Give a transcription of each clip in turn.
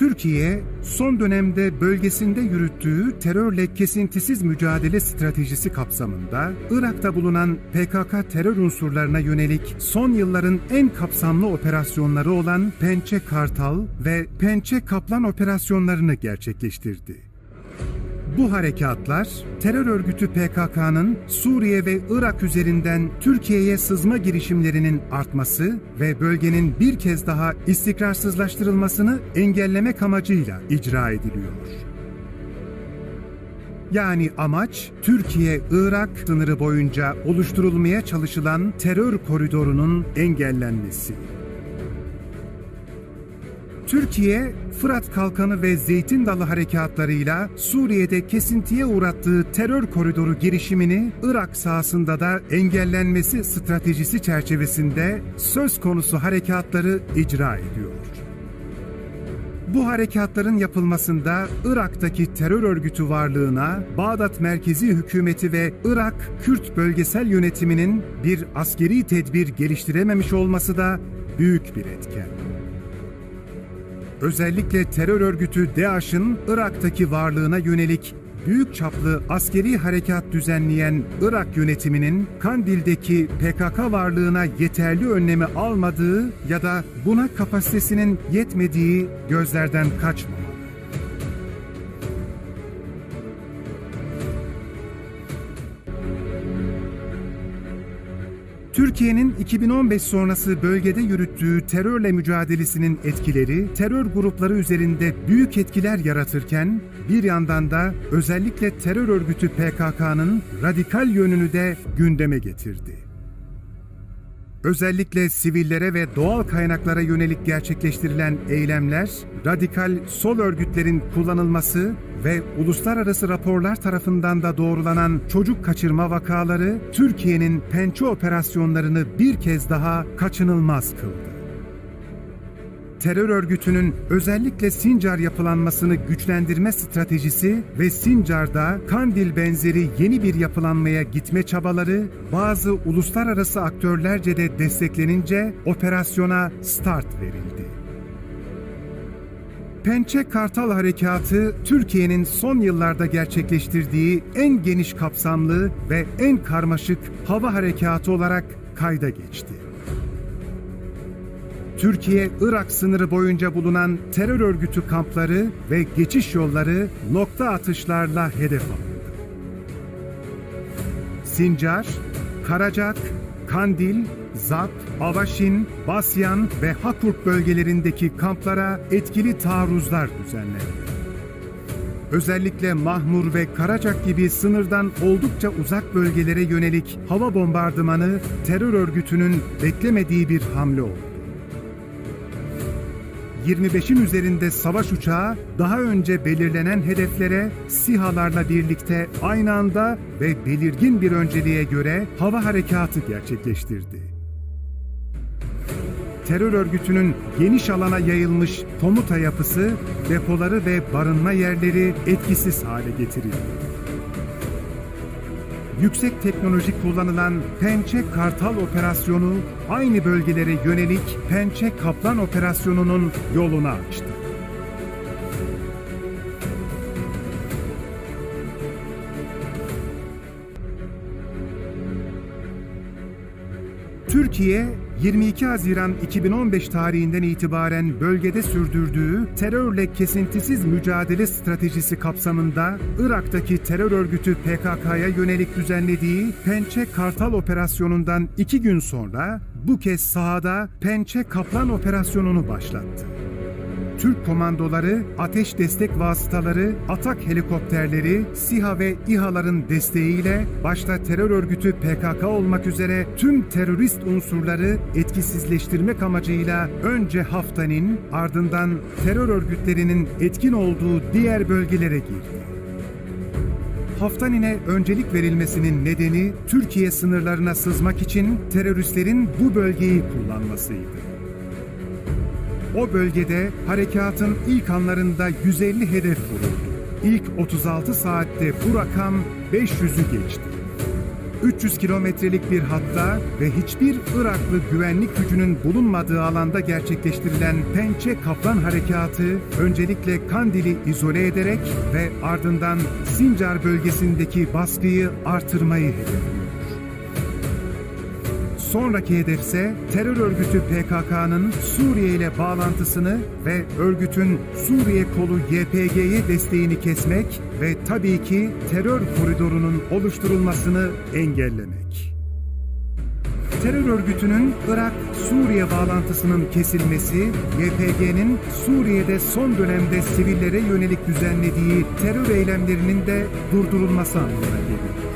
Türkiye, son dönemde bölgesinde yürüttüğü terörle kesintisiz mücadele stratejisi kapsamında Irak'ta bulunan PKK terör unsurlarına yönelik son yılların en kapsamlı operasyonları olan Pençe Kartal ve Pençe Kaplan operasyonlarını gerçekleştirdi. Bu harekatlar, terör örgütü PKK'nın Suriye ve Irak üzerinden Türkiye'ye sızma girişimlerinin artması ve bölgenin bir kez daha istikrarsızlaştırılmasını engellemek amacıyla icra ediliyor. Yani amaç Türkiye-Irak sınırı boyunca oluşturulmaya çalışılan terör koridorunun engellenmesi. Türkiye, Fırat Kalkanı ve Zeytin Dalı harekatlarıyla Suriye'de kesintiye uğrattığı terör koridoru girişimini Irak sahasında da engellenmesi stratejisi çerçevesinde söz konusu harekatları icra ediyor. Bu harekatların yapılmasında Irak'taki terör örgütü varlığına Bağdat merkezi hükümeti ve Irak Kürt bölgesel yönetiminin bir askeri tedbir geliştirememiş olması da büyük bir etken. Özellikle terör örgütü DAEŞ'ın Irak'taki varlığına yönelik büyük çaplı askeri harekat düzenleyen Irak yönetiminin Kandil'deki PKK varlığına yeterli önlemi almadığı ya da buna kapasitesinin yetmediği gözlerden kaçmamalı. Türkiye'nin 2015 sonrası bölgede yürüttüğü terörle mücadelesinin etkileri terör grupları üzerinde büyük etkiler yaratırken bir yandan da özellikle terör örgütü PKK'nın radikal yönünü de gündeme getirdi. Özellikle sivillere ve doğal kaynaklara yönelik gerçekleştirilen eylemler, radikal sol örgütlerin kullanılması ve uluslararası raporlar tarafından da doğrulanan çocuk kaçırma vakaları Türkiye'nin pençe operasyonlarını bir kez daha kaçınılmaz kıldı terör örgütünün özellikle Sincar yapılanmasını güçlendirme stratejisi ve Sincar'da Kandil benzeri yeni bir yapılanmaya gitme çabaları bazı uluslararası aktörlerce de desteklenince operasyona start verildi. Pençe Kartal Harekatı, Türkiye'nin son yıllarda gerçekleştirdiği en geniş kapsamlı ve en karmaşık hava harekatı olarak kayda geçti. Türkiye-Irak sınırı boyunca bulunan terör örgütü kampları ve geçiş yolları nokta atışlarla hedef alındı. Sincar, Karacak, Kandil, Zap, Avaşin, Basyan ve Hakurk bölgelerindeki kamplara etkili taarruzlar düzenlendi. Özellikle Mahmur ve Karacak gibi sınırdan oldukça uzak bölgelere yönelik hava bombardımanı terör örgütünün beklemediği bir hamle oldu. 25'in üzerinde savaş uçağı daha önce belirlenen hedeflere SİHA'larla birlikte aynı anda ve belirgin bir önceliğe göre hava harekatı gerçekleştirdi. Terör örgütünün geniş alana yayılmış komuta yapısı, depoları ve barınma yerleri etkisiz hale getirildi yüksek teknoloji kullanılan Pençe Kartal operasyonu aynı bölgelere yönelik Pençe Kaplan operasyonunun yolunu açtı. Türkiye 22 Haziran 2015 tarihinden itibaren bölgede sürdürdüğü terörle kesintisiz mücadele stratejisi kapsamında Irak'taki terör örgütü PKK'ya yönelik düzenlediği Pençe Kartal operasyonundan iki gün sonra bu kez sahada Pençe Kaplan operasyonunu başlattı. Türk komandoları, ateş destek vasıtaları, atak helikopterleri, SİHA ve İHA'ların desteğiyle başta terör örgütü PKK olmak üzere tüm terörist unsurları etkisizleştirmek amacıyla önce Haftanin ardından terör örgütlerinin etkin olduğu diğer bölgelere girdi. Haftanin'e öncelik verilmesinin nedeni Türkiye sınırlarına sızmak için teröristlerin bu bölgeyi kullanmasıydı. O bölgede harekatın ilk anlarında 150 hedef vuruldu. İlk 36 saatte bu rakam 500'ü geçti. 300 kilometrelik bir hatta ve hiçbir Iraklı güvenlik gücünün bulunmadığı alanda gerçekleştirilen Pençe Kaplan Harekatı öncelikle Kandil'i izole ederek ve ardından Sincar bölgesindeki baskıyı artırmayı hedefliyor. Sonraki hedef terör örgütü PKK'nın Suriye ile bağlantısını ve örgütün Suriye kolu YPG'ye desteğini kesmek ve tabii ki terör koridorunun oluşturulmasını engellemek. Terör örgütünün Irak-Suriye bağlantısının kesilmesi, YPG'nin Suriye'de son dönemde sivillere yönelik düzenlediği terör eylemlerinin de durdurulması anlamına geliyor.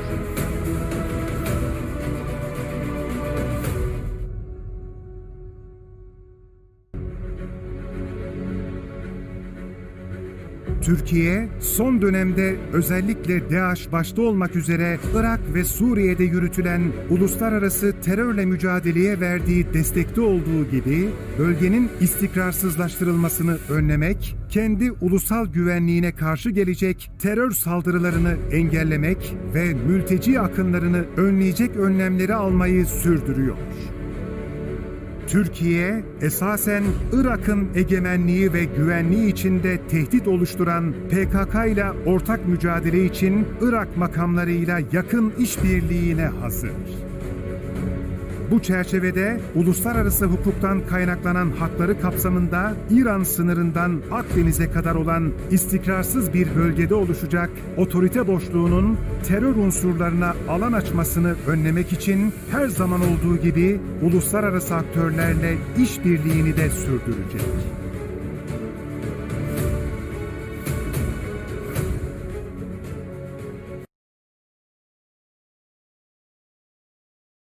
Türkiye son dönemde özellikle DAEŞ başta olmak üzere Irak ve Suriye'de yürütülen uluslararası terörle mücadeleye verdiği destekte olduğu gibi bölgenin istikrarsızlaştırılmasını önlemek, kendi ulusal güvenliğine karşı gelecek terör saldırılarını engellemek ve mülteci akınlarını önleyecek önlemleri almayı sürdürüyor. Türkiye, esasen Irak'ın egemenliği ve güvenliği içinde tehdit oluşturan PKK ile ortak mücadele için Irak makamlarıyla yakın işbirliğine hazır. Bu çerçevede uluslararası hukuktan kaynaklanan hakları kapsamında İran sınırından Akdeniz'e kadar olan istikrarsız bir bölgede oluşacak otorite boşluğunun terör unsurlarına alan açmasını önlemek için her zaman olduğu gibi uluslararası aktörlerle işbirliğini de sürdürecek.